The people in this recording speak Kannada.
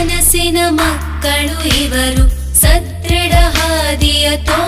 ಮನಸ್ಸಿನ ಮಕ್ಕಳು ಇವರು ಸದೃಢ ಹಾದಿಯ ತೋ